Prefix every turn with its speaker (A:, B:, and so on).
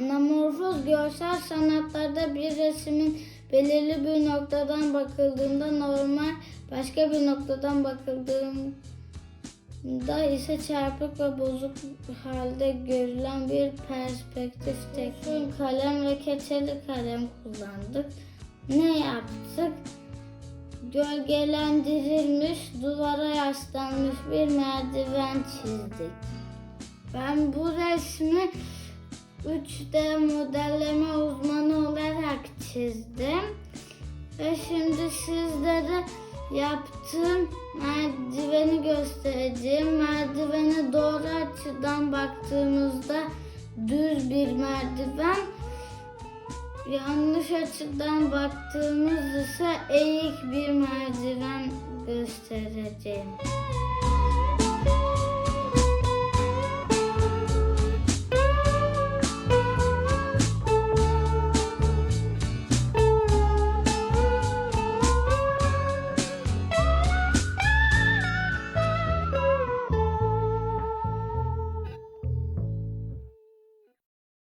A: Anamorfoz görsel sanatlarda bir resmin belirli bir noktadan bakıldığında normal, başka bir noktadan bakıldığında ise çarpık ve bozuk halde görülen bir perspektif tekniği. Kalem ve keçeli kalem kullandık. Ne yaptık? Gölgelendirilmiş, duvara yaslanmış bir merdiven çizdik. Ben bu resmi 3D modelleme uzmanı olarak çizdim. Ve şimdi sizlere yaptığım merdiveni göstereceğim. Merdivene doğru açıdan baktığımızda düz bir merdiven. Yanlış açıdan baktığımız ise eğik bir merdiven göstereceğim.